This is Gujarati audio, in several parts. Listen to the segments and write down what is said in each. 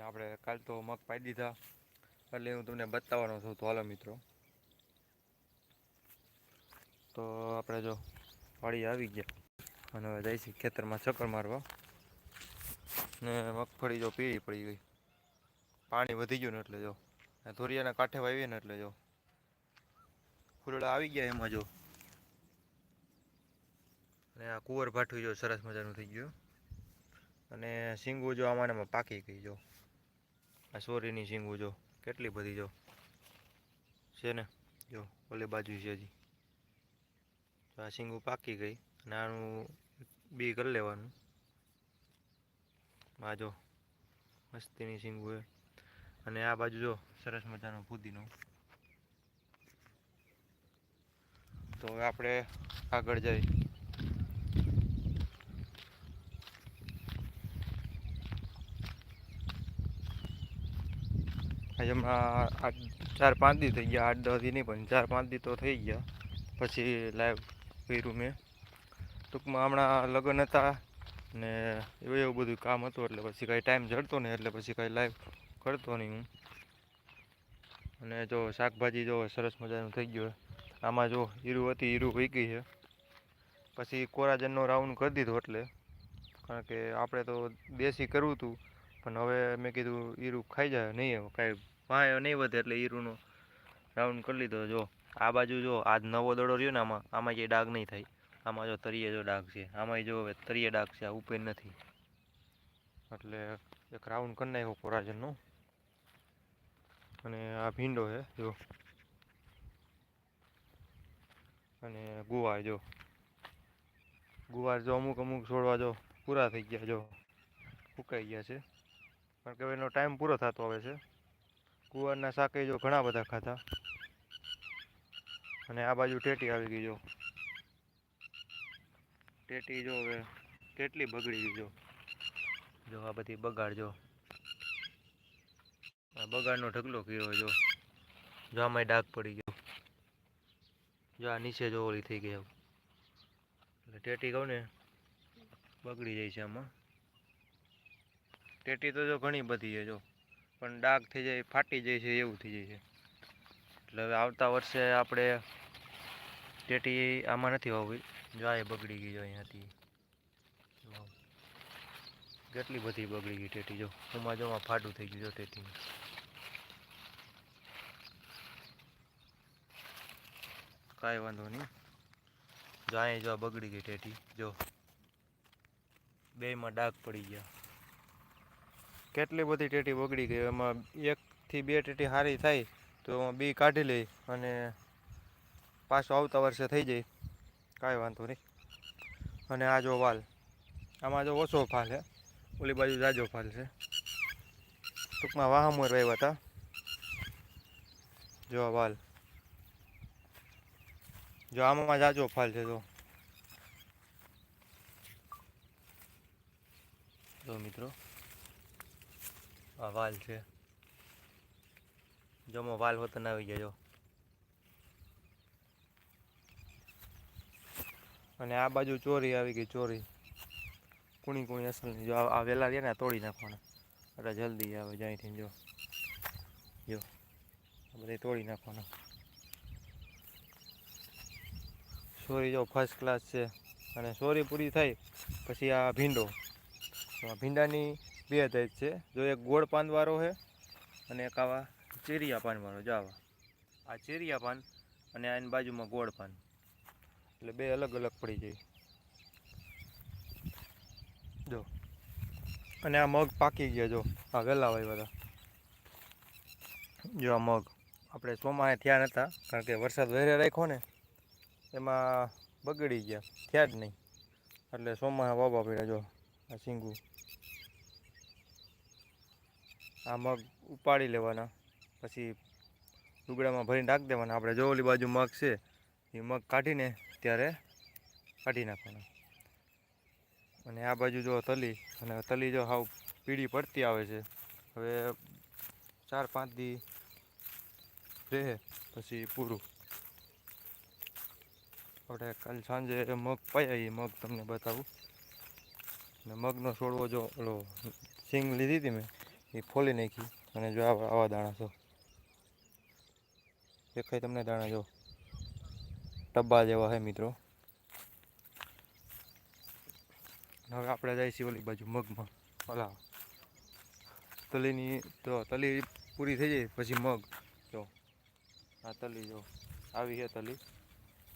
ને આપણે કાલ તો મગ પાઈ દીધા. એટલે હું તમને બતાવવાનો છું તો હાલો મિત્રો. તો આપણે જો વાડી આવી ગયા. અને હવે જઈશું ખેતરમાં ચક્કર મારવા. ને મગફળી જો પીળી પડી ગઈ. પાણી વધી ગયું ને એટલે જો. ધોરિયાના કાંઠે વાવીએ ને એટલે જો. ફૂલડા આવી ગયા એમાં જો. અને આ કુંવર ભાઠું જો સરસ મજાનું થઈ ગયું. અને સિંગુ જો આમાં પાકી ગઈ જો. આ સોરીની શીંગું જો, કેટલી બધી જો. છે ને? જો, ઓલી બાજુ છે હજી. તો આ શીંગું પાકી ગઈ અને આનું બી કરી લેવાનું. આ જો, મસ્તીની શીંગું એ અને આ બાજુ જો, સરસ મજાનો ફૂદીનું. તો આપણે આગળ જઈ હમણાં આઠ ચાર પાંચ દી થઈ ગયા, આઠ, દસ દી નહીં પણ ચાર પાંચ દી તો થઈ ગયા. પછી લાઈવ કર્યું મેં. ટૂંકમાં હમણાં લગ્ન હતા ને એવું એવું બધું કામ હતું એટલે પછી કાંઈ ટાઈમ જડતો નહીં એટલે પછી કાંઈ લાઈવ કરતો નહીં હું. અને જો શાકભાજી જો સરસ મજાનું થઈ ગયું આમાં જો હીરું હતી, હીરું ગઈ છે. પછી કોરાજનનો રાઉન્ડ કરી દીધો એટલે. કારણ કે આપણે તો દેશી કરવું હતું. પણ હવે મેં કીધું ઈરું ખાઈ જાય, નહીં કાંઈ વાય નહીં વધે એટલે ઈરુંનો રાઉન્ડ કરી લીધો. જો, આ બાજુ જો, આજ નવો દડો રહ્યો ને આમાં આમાં જે ડાઘ નહીં થાય. આમાં જો તરીએ જો ડાઘ છે, આમાંય જો હવે તરીએ ડાઘ છે, આ ઉપર નથી. એટલે એક રાઉન્ડ કરી નાખ્યો કોરાજનનો અને આ ભીંડો છે, જો. અને ગુવાર, જો. ગુવાર જો અમુક અમુક છોડવા જો પૂરા થઈ ગયા, જો. ફૂકાઈ ગયા છે. કારણ કે એનો ટાઈમ પૂરો થતો આવે છે. કુવારના શાકે જો ઘણા બધા ખાધા. અને આ બાજુ ટેટી આવી ગઈ જો. ટેટી જો હવે કેટલી બગડી ગઈ જો. જો આ બધી બગાડ જો. આ બગાડનો ઢગલો કર્યો જો. જો આમાં ડાઘ પડી ગયો. જો આ નીચે જો ઓલી થઈ ગઈ. એટલે ટેટી કહું ને બગડી જાય છે આમાં. ટેટી તો જો ઘણી બધી છે, જો. પણ ડાઘ થઈ જાય, ફાટી જાય છે, એવું થઈ જાય છે. એટલે હવે આવતા વર્ષે આપણે ટેટી આમાં નથી હોવી જો આ બગડી ગઈ જો અહીંયાથી. કેટલી બધી બગડી ગઈ ટેટી, જો. ઉમાં જોમાં ફાટું થઈ ગયું, જો ટેટી કાંઈ વાંધો નહીં. જો અહીં જો બગડી ગઈ ટેટી, જો. બેયમાં ડાઘ પડી ગયા. કેટલી બધી ટેટી બગડી ગઈ. એમાં એકથી બે ટેટી સારી થાય તો એમાં બી કાઢી લઈ અને પાછો આવતા વર્ષે થઈ જાય. કાંઈ વાંધો નહીં. અને આ જો વાલ. આમાં જો ઓછો ફાલ છે. ઓલી બાજુ જાજો ફાલ છે. ટૂંકમાં વાહમોર વાવ્યા હતા જો વાલ. જો આમાં જાજો ફાલ છે તો જો મિત્રો. આ વાલ છે. જમો વાલ વતન આવી ગયા અને આ બાજુ ચોરી આવી ગઈ, ચોરી. કુણી કુણી અસલની જો આ વેલા રહ્યા ને તોડી નાખવાના. એટલે જલ્દી આવે જ્યાંથી જો. જો. બધે તોડી નાખવાના. સોરી, જો ફર્સ્ટ ક્લાસ છે. અને સોરી પૂરી થઈ, પછી આ ભીંડો. ભીંડાની બે ટાઈપ છે. જો એક ગોળ પાનવાળો છે અને એક આવા ચેરિયા પાનવાળો જો આવા. આ ચેરિયા પાન અને આ એની બાજુમાં ગોળ પાન. એટલે બે અલગ અલગ પડી જાય. જો. અને આ મગ પાકી ગયા જો. આ વહેલા વાવ્યા હતા. જો આ મગ. આપણે ચોમાસે થયા નહોતા કારણ કે વરસાદ વહેરે રાખ્યો ને, એમાં બગડી ગયા. થયા જ નહીં. એટલે ચોમાસે વાવવા પડ્યા જો આ શીંગું આ મગ ઉપાડી લેવાના. પછી લુગડામાં ભરીને રાખી દેવાના. આપણે જો ઓલી બાજુ મગ છે, એ મગ કાઢીને ત્યારે કાઢી નાખવાના. અને આ બાજુ જો તલી, અને તલી જો હાવ પીળી પડતી આવે છે. હવે ચાર પાંચ દી રહે પછી પૂરું. આપણે કાલ સાંજે મગ પાયા એ મગ તમને બતાવું. અને મગનો છોડવો જો ઓલો સિંગ લીધી હતી મેં એ ફોલી નાખી અને જો આવા દાણા જો દેખાય તમને દાણા જો. ટબ્બા જેવા છે મિત્રો. હવે આપણે જઈએ છીએ ઓલી બાજુ મગમાં. ઓલા તલીની તો તલી પૂરી થઈ જાય પછી મગ. જો. આ તલી જો. આવી છે તલી.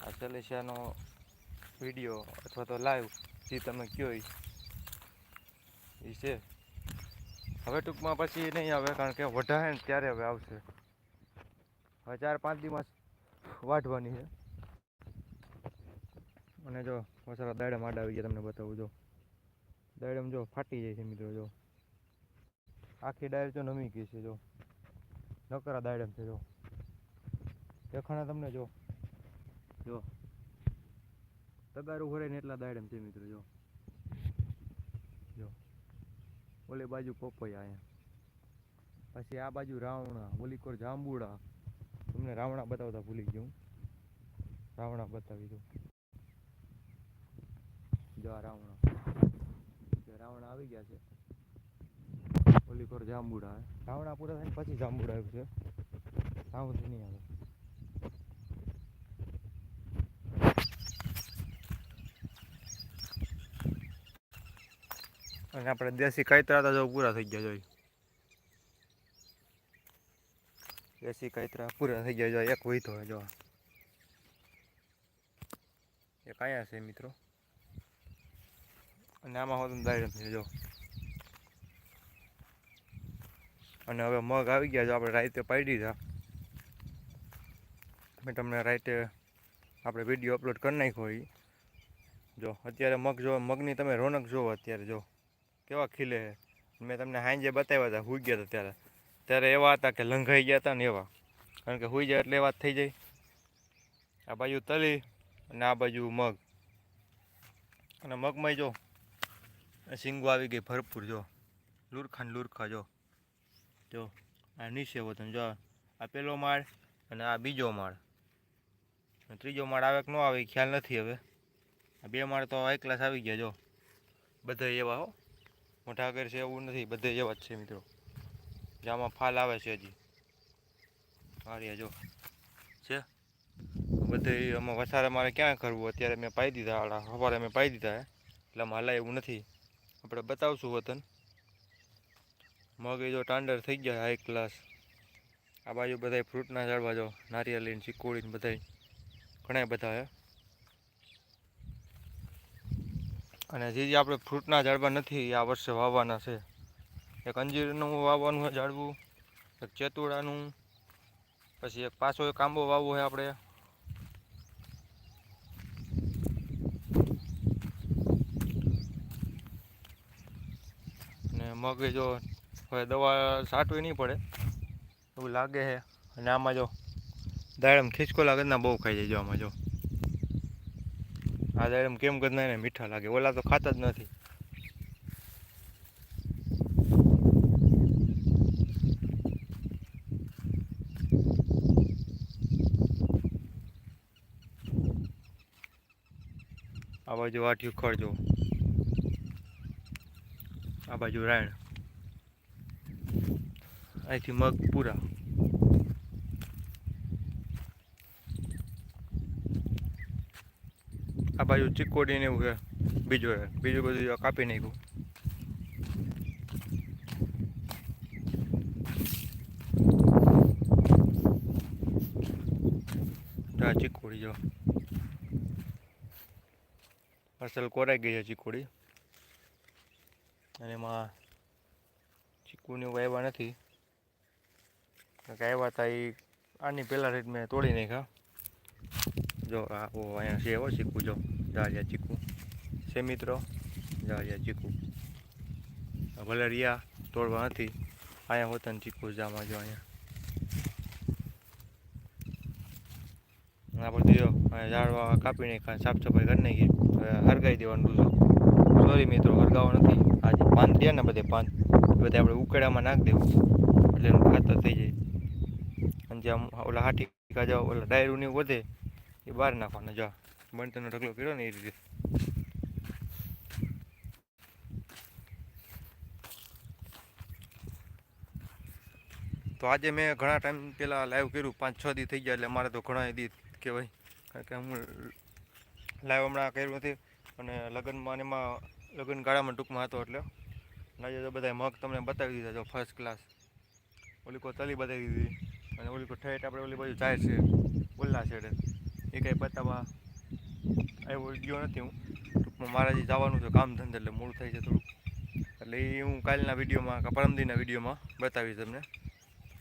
આ તલેશિયાનો વીડિયો અથવા તો લાઈવ જે તમે કયો એ છે. હવે ટૂંકમાં પછી નહીં આવે, કારણ કે વઢાય ને ત્યારે હવે આવશે. હવે ચાર પાંચ દિવસ વાઢવાની છે. અને જો મસાલા દાડમ આડા આવી ગયા, તમને બતાવું, જો. દાડમ જો ફાટી જાય છે મિત્રો, જો. આખી ડાયર જો નમી ગઈ છે, જો. નકરા દાડમ છે, જો. દેખાણા તમને, જો. જો. તગારું ભરે ને એટલા દાડમ છે મિત્રો, જો. ઓલી બાજુ પોપૈયા અહીંયા પછી આ બાજુ રાવણા, ઓલી જાંબુડા. તમને રાવણા બતાવતા ભૂલી ગયો રાવણા બતાવી દઉં. જો આ રાવણા. રાવણા આવી ગયા છે. ઓલી કોર જાંબુડા. રાવણા પૂરા થાય ને પછી જાંબુડા આવ્યું છે. સાઉથ નહીં આવે અને આપણે દેશી કાયતરા તો પૂરા થઈ ગયા જોઈ. દેશી કાયતરા પૂરા થઈ ગયા જો એક હોય જોવા એક અહીંયા છે મિત્રો. અને આમાં હોતું દાયરમ છે જો. અને હવે મગ આવી ગયા જો આપણે રાતે પાડી દીધા. મેં તમને રાતે આપણે વીડિયો અપલોડ કરી નાખ્યો હોય જો, અત્યારે મગ જો, મગની તમે રોનક જુઓ અત્યારે જો. કેવા ખીલે છે મેં તમને હાંજે બતાવ્યા હતા હુઈ ગયા હતા ત્યારે. ત્યારે એવા હતા કે લંઘાઈ ગયા હતા ને એવા. કારણ કે હુઈ જાય એટલે એવા થઈ જાય. આ બાજુ તલી અને આ બાજુ મગ. અને મગમાં જો સિંગો આવી ગઈ ભરપૂર, જો. લુરખા ને લુરખા, જો. જો, આ નીચે વતન જો, આ પેલો માળ અને આ બીજો માળ. ત્રીજો માળ આવે કે ન આવે ખ્યાલ નથી હવે. આ બે માળ તો એક ક્લાસ આવી ગયા, જો. બધા એવા હો. મોટા ઘર છે એવું નથી, બધે એવા જ છે મિત્રો. જામાં ફાલ આવે છે હજી. મારી જો. છે? બધે આમાં વસારે મારે ક્યાં કરવું? અત્યારે મેં પાઈ દીધા આડા સવારે મેં પાઈ દીધા એટલે આમાં એવું નથી. આપણે બતાવશું વતન. મગ જો ટાંડર થઈ ગયા હાઈ ક્લાસ આ બાજુ બધા ફ્રૂટના ઝાડવા જો. નારિયેળી ચીકોળીને બધા ઘણા બધા હે. અને જે જે આપણે ફ્રૂટના ઝાડવા નથી, એ આ વર્ષે વાવવાના છે. એક અંજીરનું વાવવાનું છે ઝાડવું, એક ચેતુડાનું, પછી એક પાછો એક આંબો વાવવો છે આપણે. ને મગ જો હવે દવા સાટવી નહીં પડે, એવું લાગે છે. અને આમાં જો દાડમ ખીચકો લાગે ના બહુ ખાઈ જાય જો આમાં જો. આ દાડમ કેમ કદ એને મીઠા લાગે? ઓલા તો ખાતા જ નથી. આ બાજુ વાટ્યું ખડજો આ બાજુ રાયણ. અહીંથી મગ પૂરા. આ બાજુ ચીકોડી ને એવું છે. બીજું છે. બીજું બધું કાપી નાખ્યું. આ ચીકોડી જો. અસલ કોરાઈ ગઈ છે ચીકોડી. અને એમાં ચીકુને આવ્યા નથી. આવ્યા હતા એ આની પહેલાં રેટ મેં તોડી નાખ્યા. જો આ ઓ અહીંયા છે એવો ચીકુ જો જાળિયા ચીકુ. છે મિત્રો જાળિયા ચીકુ. ભલે રિયા તોડવા નથી, અહીંયા હોતા ને ચીકુ જામાં જો અહીંયા. આ બધું જો ઝાડવા કાપીને સાફ સફાઈ કરી નાખીએ હરગાઈ દેવાનું છે સોરી મિત્રો, હરગાવો નથી. આજે પાન દે ને બધે પાન બધા બધે આપણે ઉકેડામાં નાખી દેવું. એટલે ખાતર થઈ જાય. અને જે ઓલા હાથી કાજા ઓલા ડાયરું ને વધે એ બહાર નાખવાનો, જો. બનતરનો ઢગલો કર્યો ને એ રીતે. તો આજે મેં ઘણા ટાઈમ પહેલાં લાઈવ કર્યું, પાંચ, છ દી થઈ ગયા એટલે મારે તો ઘણા દી કહેવાય કારણ કે હું લાઈવ હમણાં કર્યું નથી અને લગ્નમાં એમાં લગ્ન ગાળામાં ટૂંકમાં હતો એટલે. આજે તો બધા મગ તમને બતાવી દીધા, જો ફર્સ્ટ ક્લાસ ઓલી કો તલી બતાવી દીધી. અને ઓલી કો ઠેઠ આપણે ઓલી બાજુ જાય છે. એ કંઈ બતાવવા આવ્યો ગયો નથી હું. ટૂંકમાં હજી જવાનું છે કામ ધંધે, એટલે મૂળ થાય છે થોડુંક. એટલે એ હું કાલના વિડીયોમાં કે પરમદીના વિડીયોમાં બતાવીશ તમને.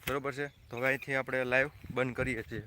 બરોબર છે? તો અહીંથી આપણે લાઈવ બંધ કરીએ છીએ.